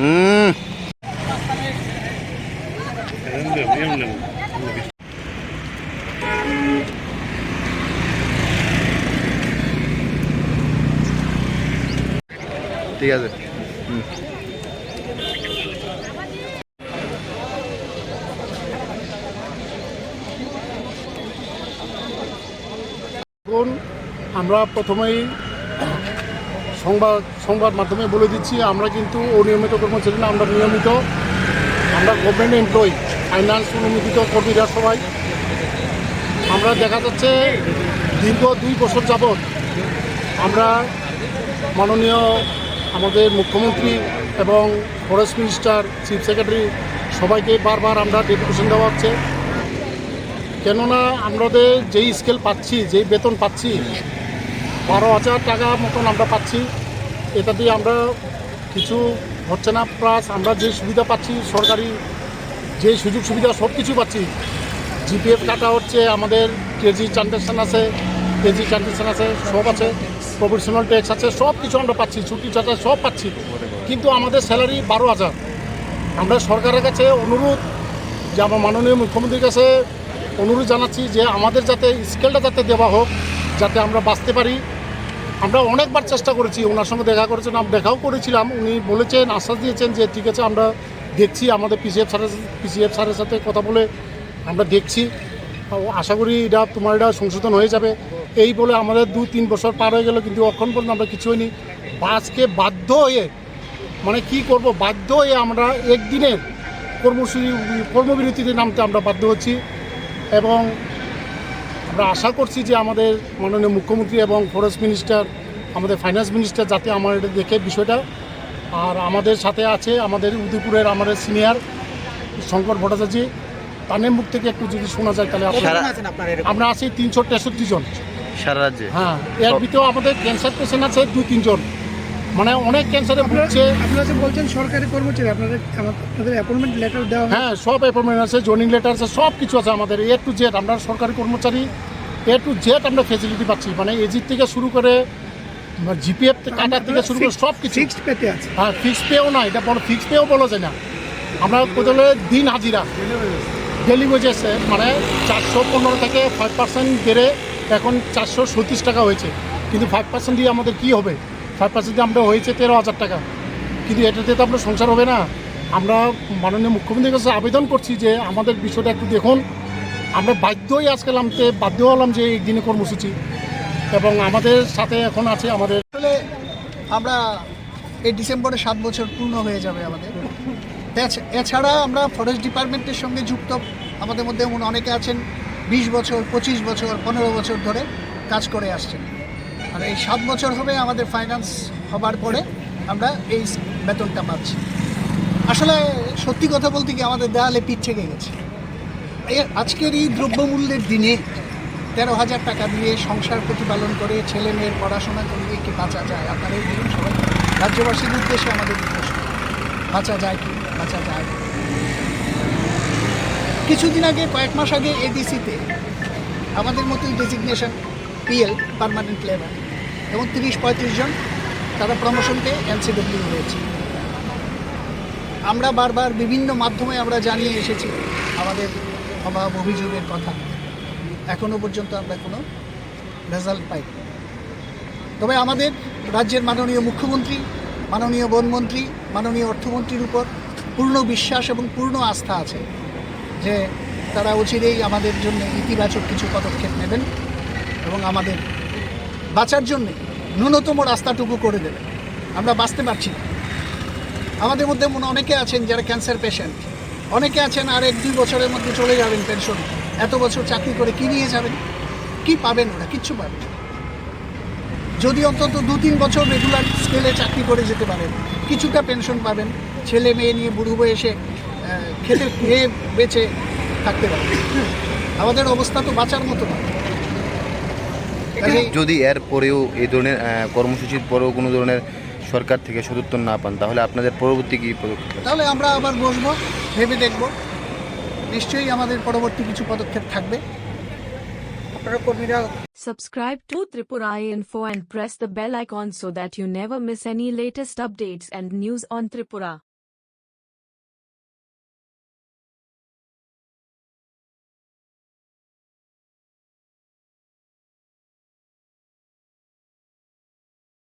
음. ঠিক আছে আমরা প্রথমেই সংবাদ সংবাদ মাধ্যমে বলে দিচ্ছি, আমরা কিন্তু অনিয়মিত কর্মচারী না, আমরা নিয়মিত, আমরা গভর্নমেন্ট এমপ্লয়ি ফাইন্যান্স অনুমোদিত কর্মীরা সবাই। আমরা দেখা যাচ্ছে দীর্ঘ দুই বছর যাবৎ আমরা মাননীয় আমাদের মুখ্যমন্ত্রী এবং ফরেস্ট মিনিস্টার চিফ সেক্রেটারি সবাইকে বারবার আমরা ডেপুটেশন দেওয়া হচ্ছে কেননা, আমাদের যেই স্কেল পাচ্ছি, যেই বেতন পাচ্ছি বারো হাজার টাকা মতন আমরা পাচ্ছি। এটা দিয়ে আমরা কিছু হচ্ছে না প্লাস আমরা যে সুবিধা পাচ্ছি, সরকারি যে সুযোগ সুবিধা সব কিছু পাচ্ছি। জিপিএফ কাটা হচ্ছে আমাদের কেজি ট্রানজ্যাকশান আছে কেজি ট্রানজ্যাকশান আছে, সব আছে প্রফেশনাল ট্যাক্স আছে, সব কিছু আমরা পাচ্ছি, ছুটি চাটা সব পাচ্ছি। কিন্তু আমাদের স্যালারি বারো হাজার। আমরা সরকারের কাছে অনুরোধ, যে আমার মাননীয় মুখ্যমন্ত্রীর কাছে অনুরোধ জানাচ্ছি যে আমাদের যাতে স্কেলটা যাতে দেওয়া হোক, যাতে আমরা বাঁচতে পারি। আমরা অনেকবার চেষ্টা করেছি, ওনার সঙ্গে দেখা করেছেন দেখাও করেছিলাম। উনি বলেছেন, আশ্বাস দিয়েছেন যে, ঠিক আছে, আমরা দেখছি, আমাদের পিসিএফ স্যারের পিসিএফ স্যারের সাথে কথা বলে আমরা দেখছি। আশা করি এটা তোমার, এটা সংশোধন হয়ে যাবে। এই বলে আমাদের দু তিন বছর পার হয়ে গেল, কিন্তু এখন পর্যন্ত আমরা কিছু হয়নি বা আজকে বাধ্য হয়ে মানে কি করব, বাধ্য হয়ে আমরা একদিনের কর্মসূচি, কর্মবিরতিতে নামতে আমরা বাধ্য হচ্ছি। এবং আমরা আশা করছি যে আমাদের মাননীয় মুখ্যমন্ত্রী এবং ফরেস্ট মিনিস্টার আমাদের ফাইন্যান্স মিনিস্টার যাতে আমার এটা দেখে বিষয়টা। আর আমাদের সাথে আছে আমাদের উদয়পুরের আমাদের সিনিয়র শঙ্কর ভট্টাচার্য। তানের মুখ থেকে একটু যদি শোনা যায় তাহলে আমরা আছি তিনশো তেষট্টি জন। সারা রাজ্যে? হ্যাঁ এর ভিতরেও আমাদের ক্যান্সার পেশেন্ট আছে দু তিনজন মানে অনেক ক্যান্সারে ভুগছে। আপনারা যে বলছেন সরকারি কর্মচারী আপনাদের আপনাদের অ্যাপয়েন্টমেন্ট লেটার দেওয়া হ্যাঁ। সব অ্যাপয়েন্টমেন্ট আছে জয়নিং লেটার আছে সব কিছু আছে আমাদের এ টু জেড আমরা সরকারি কর্মচারী এ টু জেড আমরা ফেসিলিটি পাচ্ছি। মানে এজির থেকে শুরু করে জিপিএফ কাটার থেকে শুরু করে সব কিছু ফিক্সড পেতে আছে। হ্যাঁ ফিক্সড পেও না এটা বড় ফিক্সড পেও বলা যায় না। আমরা কোথাও দিন হাজিরা। ডেলি ওয়েজেস মানে চারশো পনেরো থেকে ফাইভ পার্সেন্ট বেড়ে এখন চারশো সত্রিশ টাকা হয়েছে। কিন্তু ফাইভ পার্সেন্ট দিয়ে আমাদের কী হবে? ফাইভ পার্সেন্ট দিয়ে আমরা হয়েছে তেরো হাজার টাকা। কিন্তু এটাতে তো আপনার সংসার হবে না। আমরা মাননীয় মুখ্যমন্ত্রীর কাছে আবেদন করছি যে আমাদের বিষয়টা একটু দেখুন। আমরা বাধ্যই আজকে নামতে বাধ্য হলাম যে এই দিনে কর্মসূচি। এবং আমাদের সাথে এখন আছে আমাদের আসলে আমরা এই ডিসেম্বরে সাত বছর পূর্ণ হয়ে যাবে আমাদের। এছাড়া আমরা ফরেস্ট ডিপার্টমেন্টের সঙ্গে যুক্ত। আমাদের মধ্যে এমন অনেকে আছেন, বিশ বছর, পঁচিশ বছর, পনেরো বছর ধরে কাজ করে আসছেন। আর এই সাত বছর হবে আমাদের ফাইন্যান্স হবার পরে আমরা এই বেতনটা পাচ্ছি। আসলে সত্যি কথা বলতে কি আমাদের দেয়ালে পিঠ থেকে গেছে। আজকের এই দ্রব্যমূল্যের দিনে তেরো হাজার টাকা দিয়ে সংসার প্রতিপালন করে ছেলে মেয়ের পড়াশোনা করিয়ে কি বাঁচা যায় আপনারা এই বলুন সবাই রাজ্যবাসীর উদ্দেশ্যে আমাদের প্রশ্ন, বাঁচা যায় কি, বাঁচা যায়। কিছুদিন আগে, কয়েক মাস আগে এডিসিতে আমাদের মতোই ডেজিগনেশন পিএল পারমানেন্ট লেবার এবং তিরিশ পঁয়ত্রিশ জন তারা প্রমোশন পেয়ে এনসিডব্লিউ হয়েছে আমরা বারবার বিভিন্ন মাধ্যমে আমরা জানিয়ে এসেছি আমাদের অভাব অভিযোগের কথা। এখনও পর্যন্ত আমরা কোনো রেজাল্ট পাই তবে আমাদের রাজ্যের মাননীয় মুখ্যমন্ত্রী, মাননীয় বনমন্ত্রী মাননীয় অর্থমন্ত্রীর উপর পূর্ণ বিশ্বাস এবং পূর্ণ আস্থা আছে যে তারা অচিরেই আমাদের জন্য ইতিবাচক কিছু পদক্ষেপ নেবেন এবং আমাদের বাঁচার জন্যে ন্যূনতম রাস্তাটুকু করে দেবেন। আমরা বাঁচতে পারছি না। আমাদের মধ্যে অনেকে আছেন যারা ক্যান্সার পেশেন্ট অনেকে আছেন আর এক দুই বছরের মধ্যে চলে যাবেন পেনশন। এত বছর চাকরি করে কি নিয়ে যাবেন? কি পাবেন ওরা? কিচ্ছু পাবেন। যদি অন্তত দু তিন বছর রেগুলার স্কেলে চাকরি করে যেতে পারেন কিছুটা পেনশন পাবেন ছেলে মেয়ে নিয়ে বুড়ো বয়সে খেতে খেয়ে বেঁচে থাকতে পারবেন আমাদের অবস্থা তো বাঁচার মতো না। যদি এর পরেও এই ধরনের কর্মসূচির পরেও কোনো ধরনের সরকার থেকে সদুত্তর না পান তাহলে আপনাদের পরবর্তী কী পদক্ষেপ তাহলে আমরা আবার বসবো। ভেবে দেখব নিশ্চয়ই আমাদের পরবর্তী কিছু পদক্ষেপ থাকবে আপনারা কর্মীরা Subscribe to Tripura Info and press the bell icon so that you never miss any latest updates and news on Tripura.